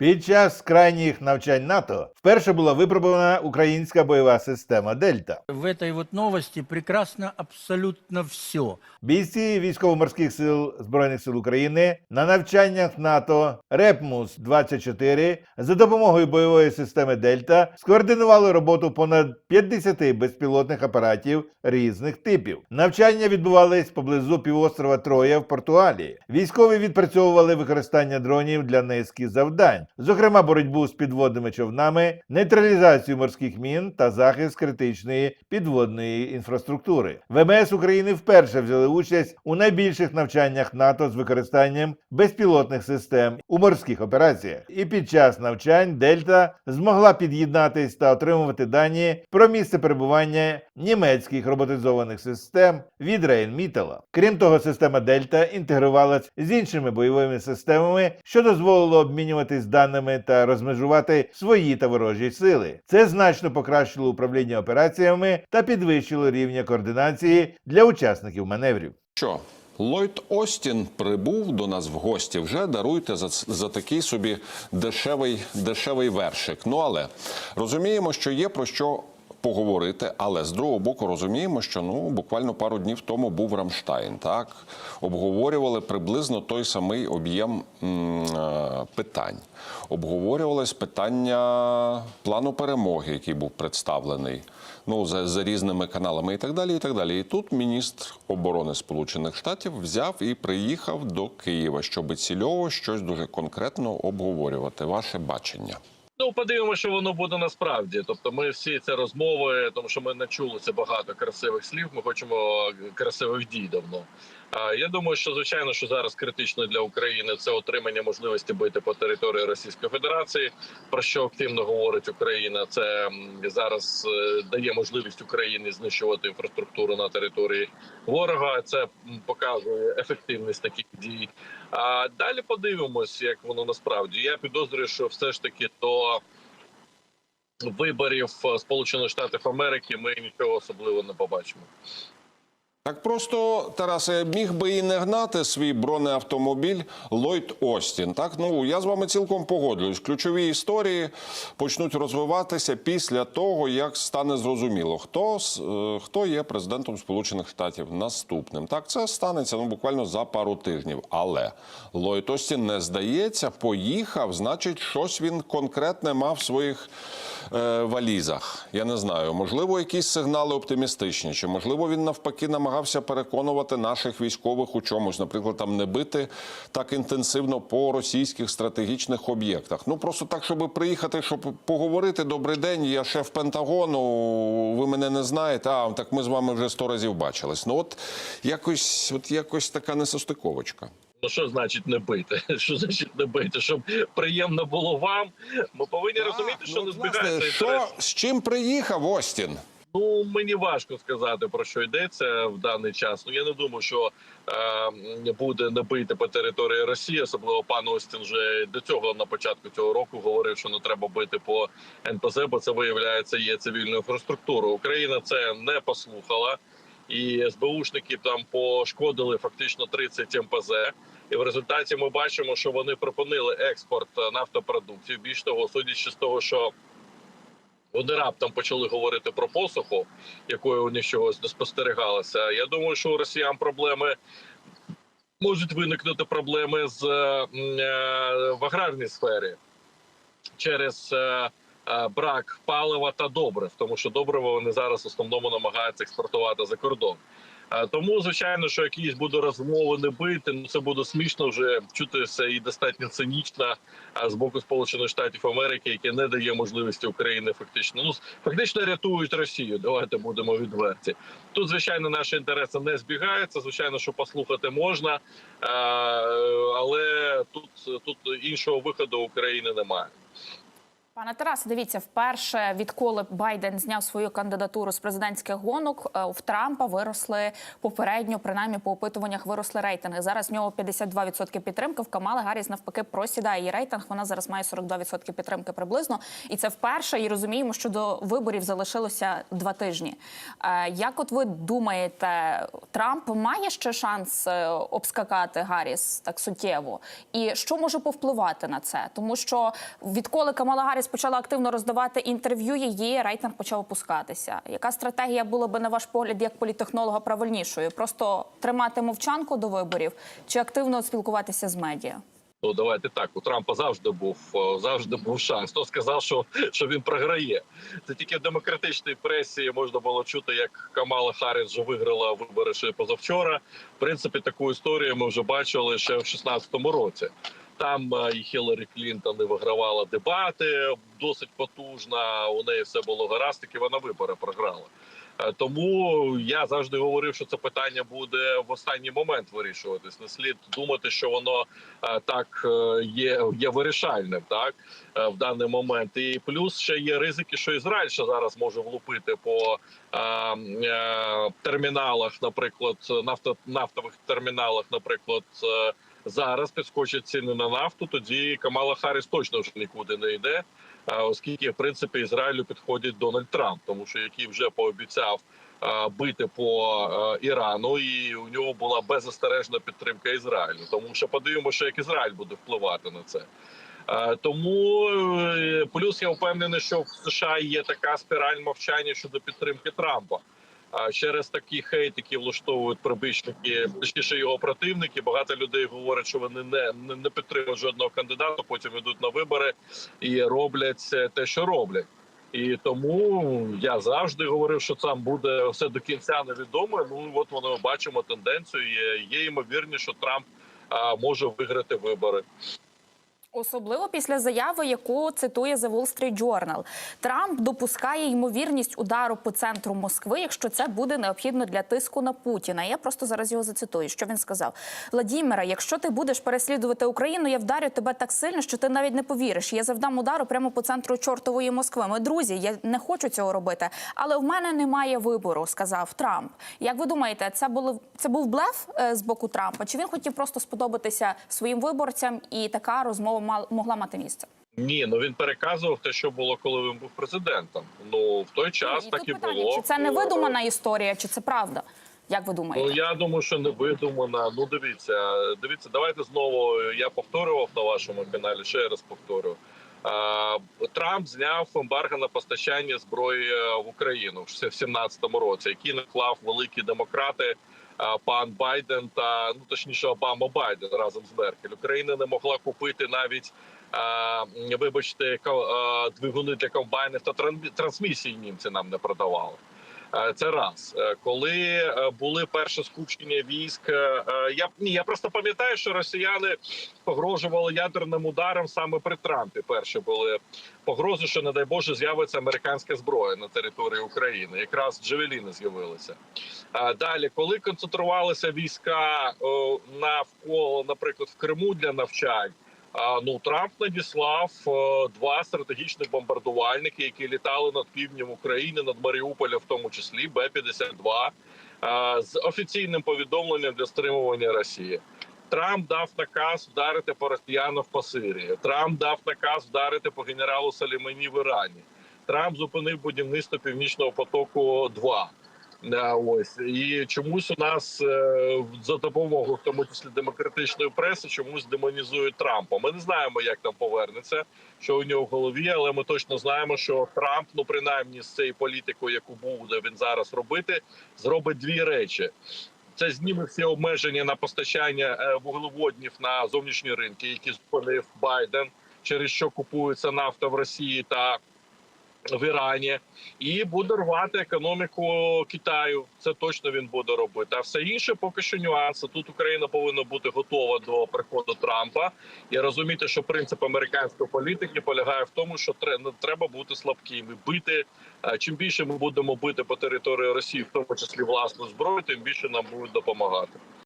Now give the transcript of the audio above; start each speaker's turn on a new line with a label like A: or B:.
A: Під час крайніх навчань НАТО вперше була випробована українська бойова система Дельта.
B: В этой вот новости прекрасно абсолютно все.
A: Бійці військово-морських сил Збройних сил України на навчаннях НАТО Репмус 24 за допомогою бойової системи Дельта скоординували роботу понад 50 безпілотних апаратів різних типів. Навчання відбувались поблизу півострова Троя в Португалії. Військові відпрацьовували використання дронів для низки завдань, зокрема боротьбу з підводними човнами, нейтралізацію морських мін та захист критичної підводної інфраструктури. ВМС України вперше взяли участь у найбільших навчаннях НАТО з використанням безпілотних систем у морських операціях. І під час навчань Дельта змогла під'єднатись та отримувати дані про місце перебування німецьких роботизованих систем від Рейнмітела. Крім того, система Дельта інтегрувалась з іншими бойовими системами, що дозволило обмінюватись даними та розмежувати свої та ворожі сили. Це значно покращило управління операціями та підвищило рівня координації для учасників маневрів.
C: Що? Ллойд Остін прибув до нас в гості. Вже даруйте за, за такий собі дешевий, дешевий вершик. Ну але розуміємо, що є про що поговорити. Але з другого боку розуміємо, що ну буквально пару днів тому був Рамштайн. Так обговорювали приблизно той самий об'єм е, питань. Обговорювалось питання плану перемоги, який був представлений. Ну, за, за різними каналами і так далі. І так далі. І тут міністр оборони Сполучених Штатів взяв і приїхав до Києва, щоб цільово щось дуже конкретно обговорювати. Ваше бачення.
D: Ну, подивимося, що воно буде насправді. Тобто, ми всі ці розмови, тому що ми не чули багато красивих слів. Ми хочемо красивих дій давно. А я думаю, що звичайно, що зараз критично для України це отримання можливості бити по території Російської Федерації, про що активно говорить Україна. Це зараз е, дає можливість Україні знищувати інфраструктуру на території ворога. Це показує ефективність таких дій. А далі подивимось, як воно насправді. Я підозрюю, що все ж таки до виборів Сполучених Штатів Америки ми нічого особливого не побачимо.
C: Так просто Тарасе міг би і не гнати свій бронеавтомобіль Ллойд Остін. Так ну я з вами цілком погоджуюсь. Ключові історії почнуть розвиватися після того, як стане зрозуміло, хто е, хто є президентом Сполучених Штатів наступним. Так це станеться ну буквально за пару тижнів. Але Ллойд Остін не здається, поїхав. Значить, щось він конкретне мав в своїх е, валізах. Я не знаю, можливо, якісь сигнали оптимістичні, чи можливо він навпаки намагався переконувати наших військових у чомусь, наприклад, там не бити так інтенсивно по російських стратегічних об'єктах. Ну просто так, щоб приїхати, щоб поговорити. Добрий день, я шеф Пентагону. Ви мене не знаєте. А так ми з вами вже сто разів бачились. Ну от якось, от якось така несостиковочка.
D: Ну що значить не бити? Що значить не бити? Щоб приємно було вам. Ми повинні розуміти, що
C: ну,
D: не
C: власне,
D: збігаються
C: що з чим приїхав Остін?
D: Ну мені важко сказати про що йдеться в даний час. Ну я не думаю, що е, буде набити по території Росії. Особливо пан Остін вже до цього на початку цього року говорив, що не треба бити по НПЗ, бо це виявляється є цивільною інфраструктурою. Україна це не послухала, і СБУшники там пошкодили фактично 30 МПЗ. І в результаті ми бачимо, що вони припинили експорт нафтопродуктів. Більш того, судячи з того, що вони раптом почали говорити про посуху, якої у них чогось не спостерігалося. Я думаю, що у росіян проблеми можуть виникнути проблеми з е, е, в аграрній сфері через е, брак палива та добрив, тому що добрива вони зараз в основному намагаються експортувати за кордон. Тому, звичайно, що якісь буде розмови не бити, ну це буде смішно вже чутися і достатньо цинічно з боку Сполучених Штатів Америки, яке не дає можливості України фактично ну фактично рятують Росію. Давайте будемо відверті. Тут звичайно наші інтереси не збігаються. Звичайно, що послухати можна, але тут тут іншого виходу України немає.
E: Пане Тарасе, дивіться, вперше відколи Байден зняв свою кандидатуру з президентських гонок, е, в Трампа виросли попередньо, принаймні по опитуваннях виросли рейтинги. Зараз в нього 52% підтримки. В Камали Гарріс навпаки просідає її рейтинг. Вона зараз має 42% підтримки приблизно. І це вперше. І розуміємо, що до виборів залишилося два тижні. Е, Як от ви думаєте, Трамп має ще шанс е, обскакати Гарріс так суттєво? І що може повпливати на це? Тому що відколи Камала Гарріс почала активно роздавати інтерв'ю, її рейтинг почав опускатися. Яка стратегія була би на ваш погляд як політехнолога правильнішою? Просто тримати мовчанку до виборів чи активно спілкуватися з медіа?
D: Ну давайте так. У Трампа завжди був е, завжди був шанс. Хто сказав, що, що він програє? Це тільки в демократичній пресі можна було чути, як Камала Харріс вже виграла вибори ще позавчора. В принципі, таку історію ми вже бачили ще в 16-му році. Там е, і Хіларі Клінтон і вигравала дебати досить потужно. У неї все було гаразд, таки вона вибори програла. Е, Тому я завжди говорив, що це питання буде в останній момент вирішуватись. Не слід думати, що воно е, так є, є вирішальним, так в даний момент. І плюс ще є ризики, що Ізраїль ще зараз може влупити по е, терміналах, наприклад, нафто, нафтових терміналах, наприклад. Зараз підскочать ціни на нафту. Тоді Камала Харріс точно вже нікуди не йде. Оскільки в принципі Ізраїлю підходить Дональд Трамп, тому що який вже пообіцяв бити по Ірану, і у нього була беззастережна підтримка Ізраїлю. Тому що подивимося, як Ізраїль буде впливати на це. Тому е, плюс я впевнений, що в США є така спіраль мовчання щодо підтримки Трампа. А через такі хейт, які влаштовують прибічники, точніше його противники. Багато людей говорять, що вони не, не, не підтримують жодного кандидата. Потім йдуть на вибори і роблять те, що роблять. І тому я завжди говорив, що там буде все до кінця невідомо. Ну от воно бачимо тенденцію. Є, є ймовірність, що Трамп а, може виграти вибори.
E: Особливо після заяви, яку цитує The Wall Street Journal. Трамп допускає ймовірність удару по центру Москви, якщо це буде необхідно для тиску на Путіна. Я просто зараз його зацитую. Що він сказав: Владіміра, якщо ти будеш переслідувати Україну, я вдарю тебе так сильно, що ти навіть не повіриш. Я завдам удару прямо по центру чортової Москви. Ми друзі, я не хочу цього робити, але в мене немає вибору, сказав Трамп. Як ви думаєте, це було це був блеф е, з боку Трампа? Чи він хотів просто сподобатися своїм виборцям, і така розмова мал- могла мати місце?
D: Ні, ну він переказував те, що було, коли він був президентом. Ну в той час
E: Ні,
D: так і
E: питання,
D: було.
E: Чи це не видумана історія, чи це правда? Як ви думаєте?
D: Ну я думаю, що не видумана. Ну дивіться, дивіться, давайте знову. Я повторював на вашому каналі. Ще раз повторю. А, Трамп зняв ембарго на постачання зброї е, в Україну в 2017 році, який наклав великі демократи. Пан Байден та ну точніше Обама Байден разом з Меркель. Україна не могла купити навіть вибачте двигуни для комбайнів та тран- трансмісії німці нам не продавали. Е, Це раз, Е, коли е, були перше скупчення військ. Я ні, я просто пам'ятаю, що росіяни погрожували ядерним ударом саме при Трампі. Перші були погрози, що не дай Боже з'явиться американська зброя на території України. Якраз джевеліни з'явилися. Далі, коли концентрувалися війська навколо, наприклад, в Криму для навчань. Ну Трамп надіслав е, два стратегічних бомбардувальники, які літали над півднем України, над Маріуполем, в тому числі Б-52, е, з офіційним повідомленням для стримування Росії. Трамп дав наказ вдарити по росіянам по Сирії. Трамп дав наказ вдарити по генералу Салімані в Ірані. Трамп зупинив будівництво північного потоку 2 Е, Ось і чомусь у нас е, за допомогою, в тому числі демократичної преси, чомусь демонізують Трампа. Ми не знаємо, як там повернеться, що у нього в голові, але ми точно знаємо, що Трамп, ну принаймні з цією політикою, яку буде він зараз робити, зробить дві речі. Це зніме всі обмеження на постачання е, вуглеводнів на зовнішні ринки, які зупинив Байден, через що купується нафта в Росії та в Ірані, і буде рвати економіку Китаю. Це точно він буде робити. А все інше поки що нюанси. Тут Україна повинна бути готова до приходу Трампа і розуміти, що принцип американської політики полягає в тому, що тре- треба бути слабкими, бити. Чим більше ми будемо бити по території Росії, в тому числі власну зброю, тим більше нам будуть допомагати.